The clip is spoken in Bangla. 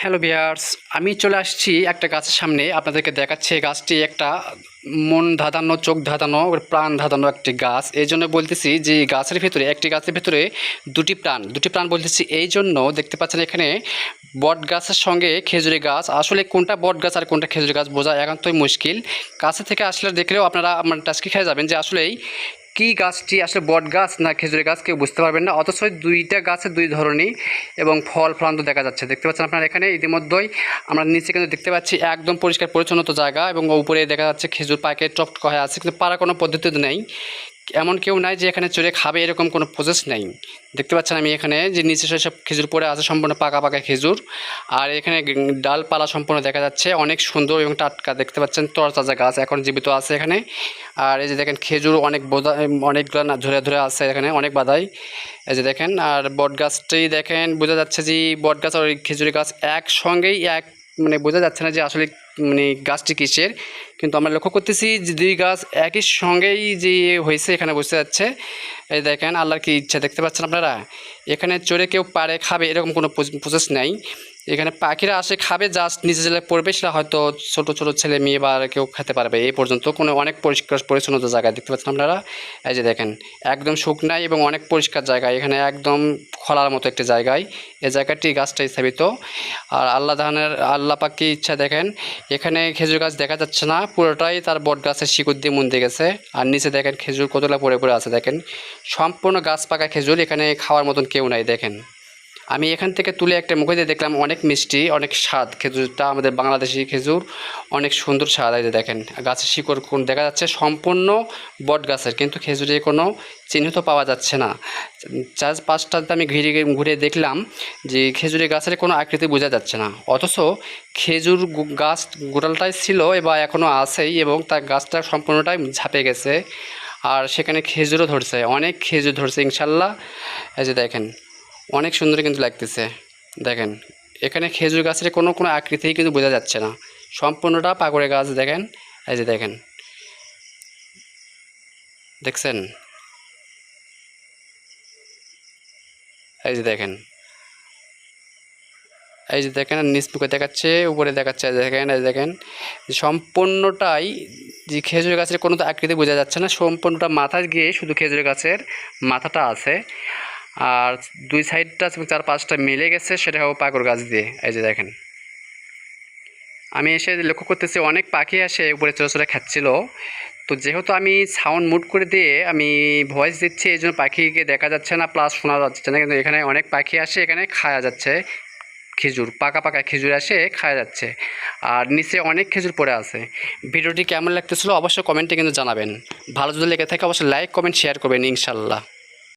হ্যালো বিয়ার্স আমি চলে আসছি একটা গাছের সামনে। আপনাদেরকে দেখাচ্ছে গাছটি একটা মন ধাঁধানো, চোখ ধাঁধানো প্রাণ ধাঁধানো একটি গাছ। এই জন্য বলতেছি যে গাছের ভিতরে, একটি গাছের ভিতরে দুটি প্রাণ। দুটি প্রাণ বলতেছি, এই জন্য দেখতে পাচ্ছেন এখানে বট গাছের সঙ্গে খেজুরি গাছ। আসলে কোনটা বট গাছ আর কোনটা খেজুরি গাছ বোঝা একান্তই মুশকিল। কাছে থেকে আসলে দেখলেও আপনারা আমার টাস্কি খেয়ে যাবেন যে আসলেই কি গাছটি আসলে বট গাছ না খেজুরের গাছ কেউ বুঝতে পারবেন না। অথচ দুইটা গাছে দুই ধরনের এবং ফল ফলান্ত দেখা যাচ্ছে। দেখতে পাচ্ছেন আপনারা এখানে, ইতিমধ্যেই আমরা নিচে কিন্তু দেখতে পাচ্ছি একদম পরিষ্কার পরিচ্ছন্নত জায়গা এবং উপরে দেখা যাচ্ছে খেজুর পাকে টপ হয়ে আছে, কিন্তু পারা কোনো পদ্ধতি নেই। এমন কেউ নাই যে এখানে চড়ে খাবে, এরকম কোনো প্রসেস নেই। দেখতে পাচ্ছেন আমি এখানে যে নিচে সব খেজুর পরে আছে, সম্পূর্ণ পাকা পাকা খেজুর। আর এখানে ডালপালা সম্পূর্ণ দেখা যাচ্ছে, অনেক সুন্দর এবং টাটকা। দেখতে পাচ্ছেন, তরতাজা গাছ এখন জীবিত আছে এখানে। আর এই যে দেখেন, খেজুর অনেক বোধা অনেকগুলো ধরে ধরে আছে এখানে, অনেক বাদাই এই যে দেখেন, আর বট গাছটি দেখেন, বোঝা যাচ্ছে যে বট গাছ আর খেজুরি গাছ একসঙ্গেই এক মানে বোঝা যাচ্ছে না যে আসলে মানে গাছটি কিসের। কিন্তু আমরা লক্ষ্য করতেছি যে দুই গাছ একই সঙ্গেই যে হয়েছে, এখানে বসে যাচ্ছে। এই দেখেন, আল্লাহর কি ইচ্ছা দেখতে পাচ্ছেন আপনারা? এখানে চড়ে কেউ পারে, খাবে, এরকম কোনো প্রসেস নেই। এখানে পাখিরা আসে, খাবে জাস্ট নিচে জেলে পড়বে, সেটা হয়তো ছোট ছোট ছেলে, মেয়ে বা কেউ খেতে পারবে। এই পর্যন্ত কোনো অনেক পরিষ্কার পরিচ্ছন্নতা জায়গায় দেখতে পাচ্ছেন আপনারা। এই যে দেখেন, একদম শুকনাই এবং অনেক পরিষ্কার জায়গা। এখানে একদম খোলার মতো একটি জায়গায়। এই জায়গাটি গাছটা স্থাপিত। আর আল্লাহ ধানের আল্লাহ পাকি ইচ্ছা দেখেন, এখানে খেজুর গাছ দেখা যাচ্ছে না। পুরোটাই তার বট গাছের শিকড় দিয়ে মুন্দে গেছে। আর নিচে দেখেন খেজুর কতটা পড়ে পড়ে আছে। দেখেন, সম্পূর্ণ গাছ পাকা খেজুর। এখানে খাওয়ার মতন কেউ নাই, দেখেন। আমি এখান থেকে তুলে একটা মুখে দিয়ে দেখলাম অনেক মিষ্টি, অনেক স্বাদ খেজুরটা আমাদের বাংলাদেশি খেজুর, অনেক সুন্দর স্বাদ আছে দেখেন। গাছের শিকড় কোন দেখা যাচ্ছে সম্পূর্ণ বট গাছের, কিন্তু খেজুরে কোনো চিহ্নিত পাওয়া যাচ্ছে না। চার পাঁচটাতে আমি ঘিরে ঘুরে দেখলাম যে খেজুরি গাছের কোনো আকৃতি বোঝা যাচ্ছে না। অথচ খেজুর গাছ গোড়ালটাই ছিল বা এখনও আছেই এবং তার গাছটা সম্পূর্ণটাই ঝাঁপে গেছে। আর সেখানে খেজুরও ধরছে, অনেক খেজুর ধরছে ইনশাল্লাহ। এই যে দেখেন অনেক সুন্দর কিন্তু লাগতেছে। দেখেন, এখানে খেজুর গাছের কোনো কোনো আকৃতিই কিন্তু বোঝা যাচ্ছে না। সম্পূর্ণটা পাকড়ে গাছ, দেখেন, এই যে দেখেন। দেখছেন? এই যে দেখেন। এই যে দেখেন নিচ মুখে দেখাচ্ছে, উপরে দেখাচ্ছে দেখেন, এই দেখেন। সম্পূর্ণটাই যে খেজুর গাছের কোনো তো আকৃতি বোঝা যাচ্ছে না, সম্পূর্ণটা মাথায় গিয়ে শুধু খেজুর গাছের মাথাটা আছে। আর দুই সাইডটা চার পাঁচটা মিলে গেছে, সেটা হবে পাকড় গাছ দিয়ে। এই যে দেখেন। আমি এসে লক্ষ্য করতেছি অনেক পাখি আসে, উপরে চলে খাচ্ছিল। তো যেহেতু আমি সাউন্ড মুট করে দিয়ে আমি ভয়েস দিচ্ছি, এই জন্য পাখিকে দেখা যাচ্ছে না প্লাস শোনা যাচ্ছে না। কিন্তু এখানে অনেক পাখি আসে, এখানে খাওয়া যাচ্ছে। খেজুর, পাকা পাকা খেজুর আসে খাওয়া যাচ্ছে। আর নিচে অনেক খেজুর পড়ে আছে। ভিডিওটি কেমন লাগতেছিল অবশ্যই কমেন্টে কিন্তু জানাবেন। ভালো যদি লেগে থাকে, অবশ্যই লাইক কমেন্ট শেয়ার করবেন, ইনশাল্লাহ।